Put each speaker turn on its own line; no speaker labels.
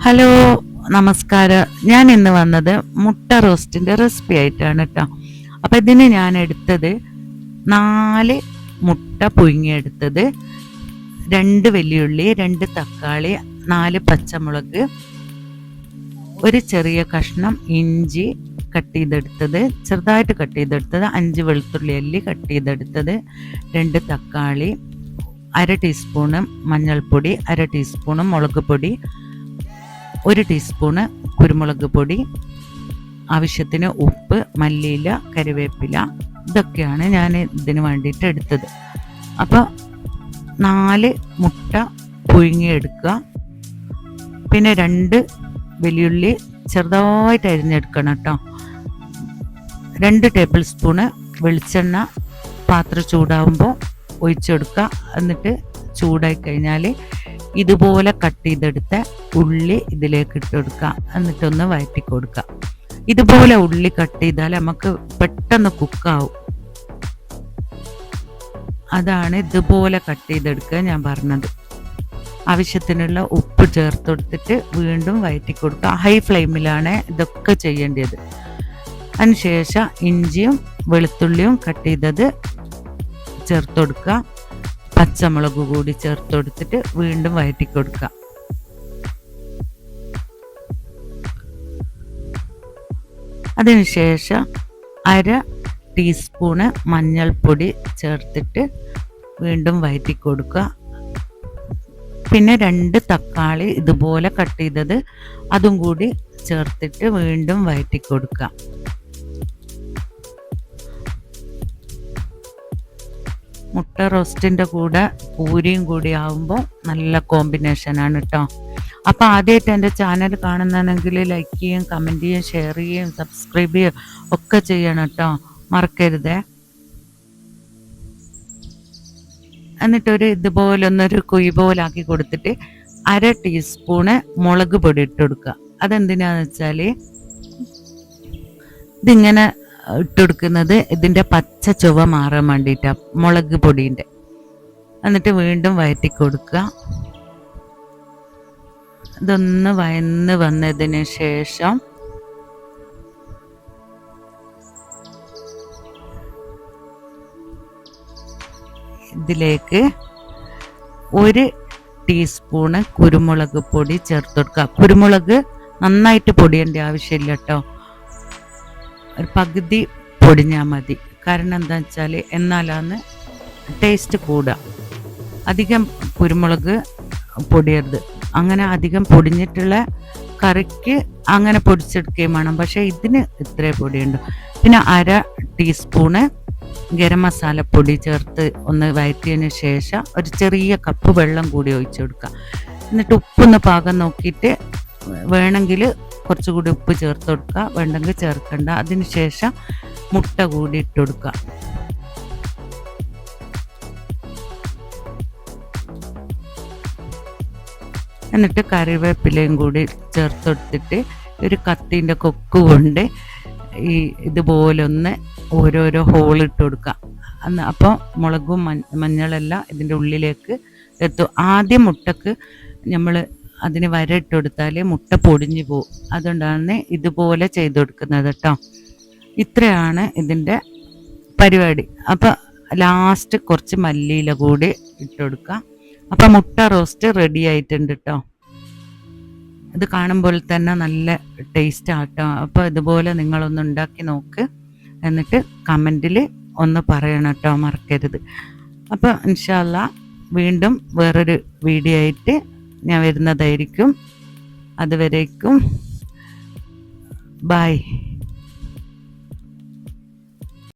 Hello നമസ്കാരം. ഞാൻ ഇന്ന് വന്നത് മുട്ട റോസ്റ്റിന്റെ റെസിപ്പി ആയിട്ടാണ് കേട്ടോ അപ്പം ഇതിന് ഞാൻ എടുത്തത് നാല് മുട്ട പുഴുങ്ങിയെടുത്തത്. രണ്ട് വെല്ലുള്ളി രണ്ട് തക്കാളി നാല് പച്ചമുളക് ഒരു ചെറിയ കഷ്ണം ഇഞ്ചി കട്ട് ചെയ്തെടുത്തത് ചെറുതായിട്ട് കട്ട് ചെയ്തെടുത്തത് അഞ്ച് വെളുത്തുള്ളി അല്ലി കട്ട് ചെയ്തെടുത്തത് രണ്ട് തക്കാളി അര ടീസ്പൂണ് മഞ്ഞൾപ്പൊടി അര ടീസ്പൂണ് മുളക് പൊടി ഒരു ടീസ്പൂണ് കുരുമുളക് പൊടി ആവശ്യത്തിന് ഉപ്പ് മല്ലിയില കറിവേപ്പില ഇതൊക്കെയാണ് ഞാൻ ഇതിന് വേണ്ടിയിട്ട് എടുത്തത്. അപ്പോൾ നാല് മുട്ട പുഴുങ്ങിയെടുക്കുക. പിന്നെ രണ്ട് വെല്ലുള്ളി ചെറുതായിട്ട് അരിഞ്ഞെടുക്കണം കേട്ടോ. രണ്ട് ടേബിൾ സ്പൂണ് വെളിച്ചെണ്ണ പാത്രം ചൂടാവുമ്പോൾ ഒഴിച്ചെടുക്കുക. എന്നിട്ട് ചൂടായി കഴിഞ്ഞാൽ ഇതുപോലെ കട്ട് ചെയ്തെടുത്ത ഉള്ളി ഇതിലേക്ക് ഇട്ട് കൊടുക്കുക. എന്നിട്ടൊന്ന് വഴറ്റി കൊടുക്കുക. ഇതുപോലെ ഉള്ളി കട്ട് ചെയ്താൽ നമുക്ക് പെട്ടെന്ന് കുക്കാവും. അതാണ് ഇതുപോലെ കട്ട് ചെയ്തെടുക്കുക ഞാൻ പറഞ്ഞത്. ആവശ്യത്തിനുള്ള ഉപ്പ് ചേർത്ത് കൊടുത്തിട്ട് വീണ്ടും വയറ്റി കൊടുക്കുക. ഹൈ ഫ്ലെയിമിലാണ് ഇതൊക്കെ ചെയ്യേണ്ടത്. അതിനുശേഷം ഇഞ്ചിയും വെളുത്തുള്ളിയും കട്ട് ചെയ്തത് ചേർത്ത് കൊടുക്കുക. പച്ചമുളക് കൂടി ചേർത്ത് കൊടുത്തിട്ട് വീണ്ടും വഴറ്റി കൊടുക്കുക അതിനുശേഷം അര ടീസ്പൂണ് മഞ്ഞൾപ്പൊടി ചേർത്തിട്ട് വീണ്ടും വഴറ്റി കൊടുക്കുക പിന്നെ രണ്ട് തക്കാളി ഇതുപോലെ കട്ട് ചെയ്തത് അതും കൂടി ചേർത്തിട്ട് വീണ്ടും വഴറ്റി കൊടുക്കുക മുട്ട റോസ്റ്റിന്റെ കൂടെ പൂരിയും കൂടി ആവുമ്പോൾ നല്ല കോമ്പിനേഷനാണ് കേട്ടോ അപ്പോൾ ആദ്യമായിട്ട് എന്റെ ചാനൽ കാണുന്നതാണെങ്കിൽ ലൈക്ക് ചെയ്യും കമന്റ് ചെയ്യും ഷെയർ ചെയ്യും സബ്സ്ക്രൈബ് ചെയ്യും ഒക്കെ ചെയ്യണം കേട്ടോ മറക്കരുതേ. എന്നിട്ടൊരു ഇതുപോലെ ഒന്നൊരു കുഴി പോലാക്കി കൊടുത്തിട്ട് അര ടീസ്പൂണ് മുളക് പൊടി ഇട്ട് കൊടുക്കുക. അതെന്തിനാന്ന് വെച്ചാൽ ഇതിങ്ങനെ ഇട്ടുകൊടുക്കുന്നത് ഇതിന്റെ പച്ച ചുവ മാറാൻ വേണ്ടിയിട്ടാണ് മുളക് പൊടീന്റെ എന്നിട്ട് വീണ്ടും വയറ്റി കൊടുക്കുക ഇതൊന്ന് വയന്ന് വന്നതിന് ശേഷം ഇതിലേക്ക് ഒരു ടീസ്പൂണ് കുരുമുളക് പൊടി ചേർത്ത് കൊടുക്കുക കുരുമുളക് നന്നായിട്ട് പൊടിയേണ്ട ആവശ്യമില്ല കേട്ടോ. ഒരു പകുതി പൊടിഞ്ഞാൽ മതി. കാരണം എന്താ വെച്ചാൽ എന്നാലാന്ന് ടേസ്റ്റ് കൂടുക അധികം കുരുമുളക് പൊടിയരുത്. അങ്ങനെ അധികം പൊടിഞ്ഞിട്ടുള്ള കറിക്ക് അങ്ങനെ പൊടിച്ചെടുക്കുകയും വേണം. പക്ഷേ ഇതിന് ഇത്രേ പൊടിയുണ്ട് പിന്നെ അര ടീസ്പൂണ് ഗരം മസാല പൊടി ചേർത്ത് ഒന്ന് വയറ്റിയതിന് ശേഷം ഒരു ചെറിയ കപ്പ് വെള്ളം കൂടി ഒഴിച്ചു കൊടുക്കുക. എന്നിട്ട് ഉപ്പൊന്ന് പാകം നോക്കിയിട്ട് വേണമെങ്കിൽ കുറച്ചുകൂടി ഉപ്പ് ചേർത്ത് കൊടുക്കുക. വേണ്ടെങ്കിൽ ചേർക്കണ്ട. അതിനുശേഷം മുട്ട കൂടി ഇട്ട് കൊടുക്കുക. എന്നിട്ട് കറിവേപ്പിലയും കൂടി ചേർത്ത് കൊടുത്തിട്ട് ഒരു കത്തിന്റെ കൊക്ക് കൊണ്ട് ഈ ഇതുപോലെ ഒന്ന് ഓരോരോ ഹോൾ ഇട്ട് കൊടുക്കുക. അന്ന് അപ്പോൾ മുളകും മഞ്ഞളെല്ലാം ഇതിന്റെ ഉള്ളിലേക്ക് എത്തും. ആദ്യം മുട്ടക്ക് നമ്മൾ അതിന് വര ഇട്ട് കൊടുത്താൽ മുട്ട പൊടിഞ്ഞു പോകും അതുകൊണ്ടാണ് ഇതുപോലെ ചെയ്ത് കൊടുക്കുന്നത് കേട്ടോ. ഇത്രയാണ് ഇതിന്റെ പരിപാടി. അപ്പോൾ ലാസ്റ്റ് കുറച്ച് മല്ലിയില കൂടി ഇട്ട് കൊടുക്കുക അപ്പം മുട്ട റോസ്റ്റ് റെഡി ആയിട്ടുണ്ട് കേട്ടോ. ഇത് കാണുമ്പോൾ തന്നെ നല്ല ടേസ്റ്റ് ആട്ടോ അപ്പോൾ ഇതുപോലെ നിങ്ങളൊന്ന് ഉണ്ടാക്കി നോക്ക്. എന്നിട്ട് കമന്റിൽ ഒന്ന് പറയണം കേട്ടോ മറക്കരുത്. അപ്പോൾ ഇൻഷാല്ല വീണ്ടും വേറൊരു വീഡിയോ ആയിട്ട് ഞാൻ വരുന്നതായിരിക്കും. അതുവരേക്കും. ബായ്